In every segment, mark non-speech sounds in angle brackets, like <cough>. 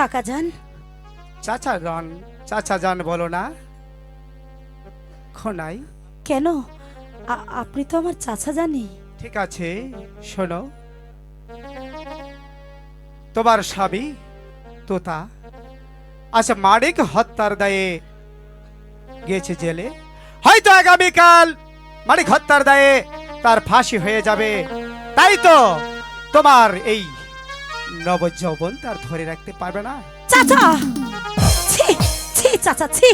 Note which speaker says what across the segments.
Speaker 1: কাকা যান
Speaker 2: চাচা গান চাচা যান বলো না। খোনাই।
Speaker 1: কেন? আপনি তো আমার চাচা জানি
Speaker 2: ঠিক আছে শোনো। তোমার স্বামী তোতা আচ্ছা মানিক হত্যার দায়ে গিয়েছে জেলে। হয়তো আগামীকাল মানিক হত্যার দায়ে তার ফাঁসি হয়ে যাবে। তাই তো তোমার এই নবযৌবন তার ধরে রাখতে পারবে না।
Speaker 1: চাচা! ছি ছি চাচা ছি!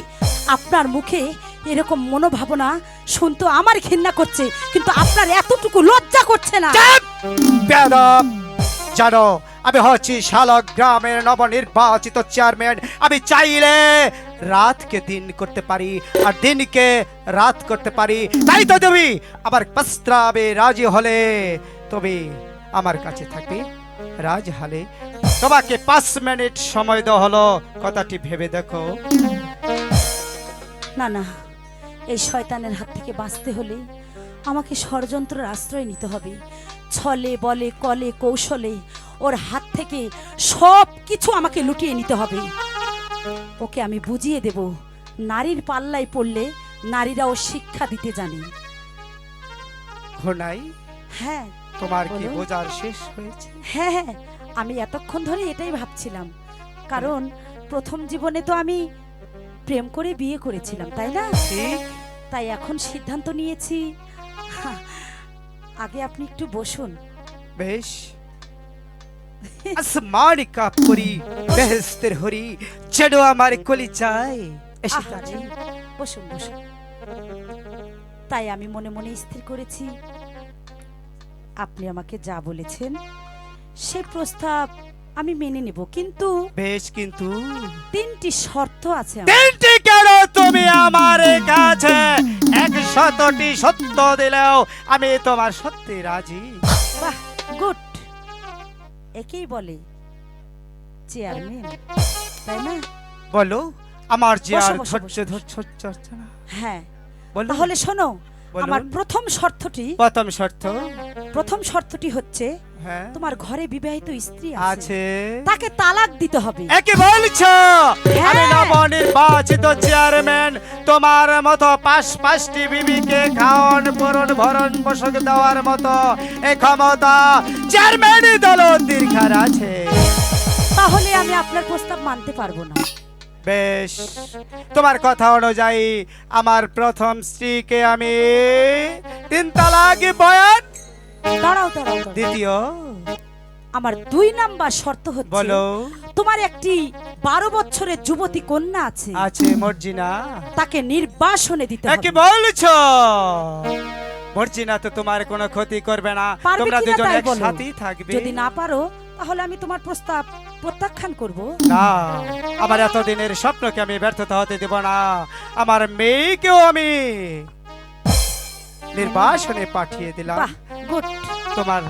Speaker 1: আপনার মুখে এরকম মনোভাবনা শুনতো আমার ঘৃণা করছে কিন্তু আপনার এতটুকু লজ্জা করছে না!
Speaker 2: বেয়াদব! জানো আমি হচ্ছি শালক গ্রামের নবনির্বাচিত চেয়ারম্যান। আমি চাইলে রাতকে দিন করতে পারি আর দিনকে রাত করতে পারি। তাই তো তুমি আমার প্রস্তাবে রাজি হলে তুমি আমার কাছে থাকবে। রাজ হলে। তোমাকে পাঁচ মিনিট সময় দেওয়া হলো। কথাটি ভেবে দেখো।
Speaker 1: না না এই শয়তানের হাত থেকে বাঁচতে হলে আমাকে ষড়যন্ত্রের আশ্রয় নিতে হবে। ছলে বলে কলে কৌশলে ওর হাত থেকে সব কিছু আমাকে লুটিয়ে নিতে হবে। ওকে আমি বুঝিয়ে দেব নারীর পাল্লায় পড়লে নারীরাও শিক্ষা দিতে জানে।
Speaker 2: ঘনাই
Speaker 1: হ্যাঁ।
Speaker 2: তোমার কি বোঝার শেষ হয়েছে?
Speaker 1: হ্যাঁ হ্যাঁ আমি এতক্ষণ ধরে এটাই ভাবছিলাম। কারণ প্রথম জীবনে তো আমি প্রেম করে বিয়ে করেছিলাম তাই না? তাই এখন সিদ্ধান্ত নিয়েছি। আগে আপনি একটু বসুন।
Speaker 2: বেশ। আসমান কাপুরি বেহেস্তের হরি যেন আমার কলি চাই এসে
Speaker 1: বসুন বসুন। তাই আমি মনে মনে স্থির করেছি। আপনি আমাকে যা বলেছেন সে প্রস্তাব আমি মেনে নেব কিন্তু
Speaker 2: বেশ কিন্তু
Speaker 1: তিনটি শর্ত আছে
Speaker 2: তিনটি কেন তুমি আমার কাছে? এক শতটি সত্য দিলেও আমি তোমার সত্যি রাজি।
Speaker 1: বাহ গুড। একেই বলে চেয়ারম্যান তাই না?
Speaker 2: বলো আমার যে আর ধৈর্য ধৈর্য চর্চা
Speaker 1: হ্যাঁ।
Speaker 2: বলো।
Speaker 1: তাহলে শোনো। আমার প্রথম শর্তটি
Speaker 2: প্রথম শর্ত?
Speaker 1: প্রথম শর্তটি হচ্ছে
Speaker 2: হ্যাঁ।
Speaker 1: তোমার ঘরে বিবাহিত স্ত্রী আছে। তাকে তালাক দিতে হবে।
Speaker 2: একে বলছো?
Speaker 1: হ্যাঁ।
Speaker 2: নবনির্বাচিত চেয়ারম্যান তোমার মতো পাঁচ পাঁচটি বিবিকে খাওয়ান পরন ভরণ পোষক দেওয়ার মতো এ ক্ষমতা চেয়ারম্যানই দল দীর্ঘার আছে।
Speaker 1: তাহলে আমি আপনার প্রস্তাব মানতে পারব না।
Speaker 2: বেশ। তোমার কথা অনুযায়ী আমার প্রথম স্ত্রীকে আমি তিন তালাক বয়ান।
Speaker 1: দাঁড়াও দাঁড়াও।
Speaker 2: দ্বিতীয়।
Speaker 1: আমার দুই নাম্বার শর্ত হচ্ছে
Speaker 2: বলো।
Speaker 1: তোমার একটি বারো বছরের যুবতী কন্যা আছে।
Speaker 2: আছে মর্জিনা।
Speaker 1: তাকে নির্বাসনে দিতে হবে।
Speaker 2: বলছো? মর্জিনা তো তোমার কোনো ক্ষতি করবে না। তোমরা দুজন একসাথেই থাকবে।
Speaker 1: যদি না পারো তাহলে আমি তোমার প্রস্তাব প্রত্যাখ্যান করব?
Speaker 2: না আমার এতদিনের স্বপ্নকে আমি ব্যর্থতা হতে দেব না। আমার মেয়েকেও আমি নির্বাসনে পাঠিয়ে দিলাম।
Speaker 1: বাহ গুড।
Speaker 2: তোমার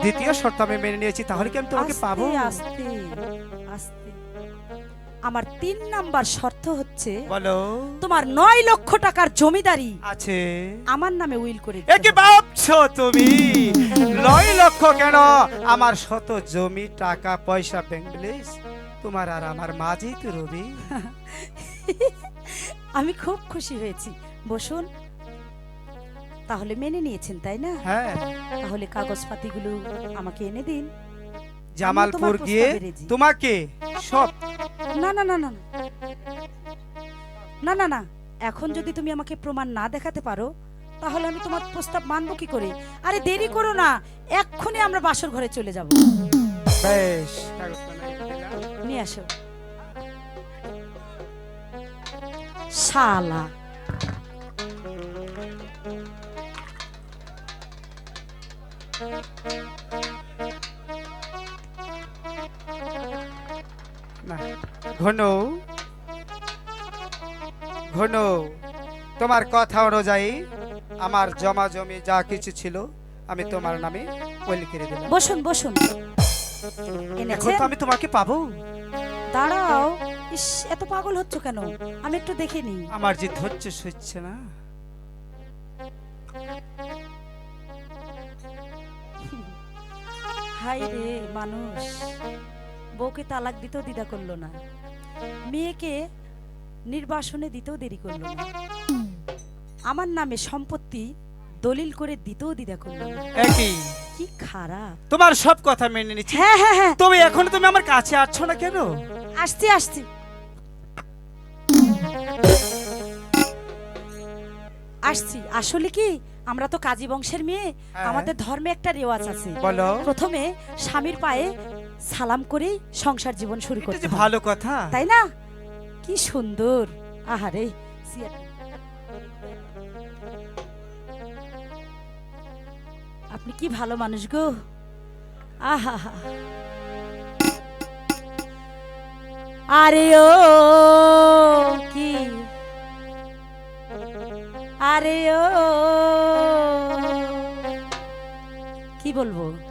Speaker 2: দ্বিতীয় শর্ত আমি মেনে নিয়েছি তাহলে কি আমি তোমাকে পাবো?
Speaker 1: আস্তে আস্তে। আমার তিন নাম্বার শর্ত হচ্ছে
Speaker 2: বলো।
Speaker 1: তোমার নয় লক্ষ টাকার জমিদারি
Speaker 2: আছে।
Speaker 1: আমার নামে উইল করে
Speaker 2: একে ভাবছ তুমি? নয় লক্ষ কেন? আমার শত জমি টাকা পয়সা বেঙ্গলিশ তোমার আর আমার মাঝেই তো রবি। <laughs>
Speaker 1: আমি খুব খুশি হয়েছি। বসুন তাহলে মেনে নিয়েছেন তাই না?
Speaker 2: হ্যাঁ।
Speaker 1: তাহলে কাগজপাতিগুলো আমাকে এনে দিন।
Speaker 2: জামালপুর গিয়ে তোমাকে সব
Speaker 1: না না না না না। না না এখন যদি তুমি আমাকে প্রমাণ না দেখাতে পারো তাহলে আমি তোমার প্রস্তাব মানবো কি করে? আরে দেরি করো না। এক্ষুনি আমরা বাসর ঘরে চলে যাব।
Speaker 2: বেশ।
Speaker 1: নিয়ে আসো। শালা।
Speaker 2: না ঘন ঘন তোমার কথা অনুযায়ী আমার জমা জমি যা কিছু ছিল আমি তোমার নামে করে দিলাম।
Speaker 1: বসুন বসুন।
Speaker 2: এখন তো আমি তোমাকে পাবো।
Speaker 1: দাঁড়াও। ইস এত পাগল হচ্ছ কেন? আমি একটু দেখে
Speaker 2: আমার যে ধৈর্য সইছে না।
Speaker 1: হাই রে মানুষ বউকে তালাক দিতেও দ্বিধা করল না। মেয়েকে নির্বাসনে দিতেও দেরি করল আমার নামে সম্পত্তি দলিল করে দিতেও দ্বিধা করল
Speaker 2: একই।
Speaker 1: কি খারাপ।
Speaker 2: তোমার সব কথা মেনে নিচ্ছি।
Speaker 1: হ্যাঁ হ্যাঁ হ্যাঁ।
Speaker 2: তবে এখন তুমি আমার কাছে আসছো না কেন?
Speaker 1: আসছি আসছি। আসছি। আসলে কি আমরা তো কাজী বংশের মেয়ে।
Speaker 2: হ্যাঁ।
Speaker 1: আমাদের ধর্মে একটা রেওয়াজ আছে।
Speaker 2: বলো।
Speaker 1: প্রথমে স্বামীর পায়ে সালাম করেই সংসার জীবন শুরু করতে হয়।
Speaker 2: ভালো কথা।
Speaker 1: তাই না? কি সুন্দর। আহারে সিয়া- আপনি কি ভালো মানুষ গো? আহা আরে ও কি? আরে ও কি বলব?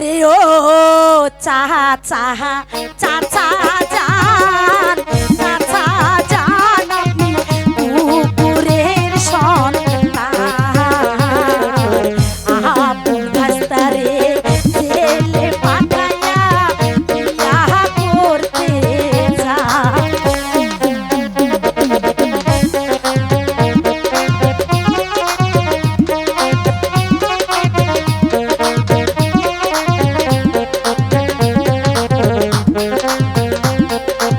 Speaker 1: আরে ও চাহা চাহা চা চা up, up.